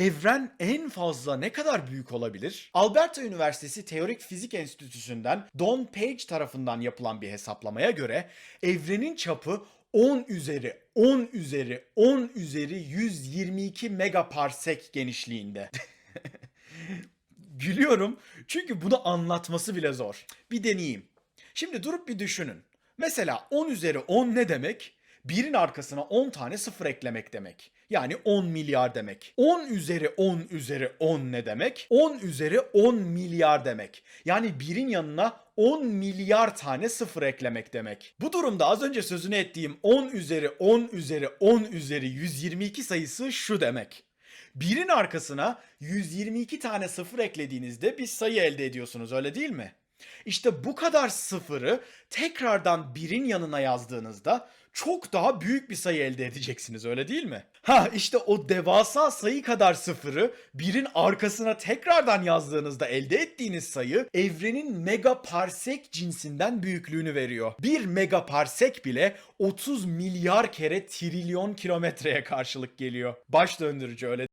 evren en fazla ne kadar büyük olabilir? Alberta Üniversitesi Teorik Fizik Enstitüsü'nden Don Page tarafından yapılan bir hesaplamaya göre evrenin çapı 10 üzeri 10 üzeri 10 üzeri 122 megaparsek genişliğinde. Gülüyorum çünkü bunu anlatması bile zor. Bir deneyeyim. Şimdi durup bir düşünün. Mesela 10 üzeri 10 ne demek? Birin arkasına 10 tane sıfır eklemek demek. Yani 10 milyar demek. 10 üzeri 10 üzeri 10 ne demek? 10 üzeri 10 milyar demek. Yani birin yanına 10 milyar tane sıfır eklemek demek. Bu durumda az önce sözünü ettiğim 10 üzeri 10 üzeri 10 üzeri 122 sayısı şu demek. Birin arkasına 122 tane sıfır eklediğinizde bir sayı elde ediyorsunuz öyle değil mi? İşte bu kadar sıfırı tekrardan birin yanına yazdığınızda çok daha büyük bir sayı elde edeceksiniz öyle değil mi? Ha işte o devasa sayı kadar sıfırı birin arkasına tekrardan yazdığınızda elde ettiğiniz sayı evrenin megaparsek cinsinden büyüklüğünü veriyor. Bir megaparsek bile 30 milyar kere trilyon kilometreye karşılık geliyor. Baş döndürücü öyle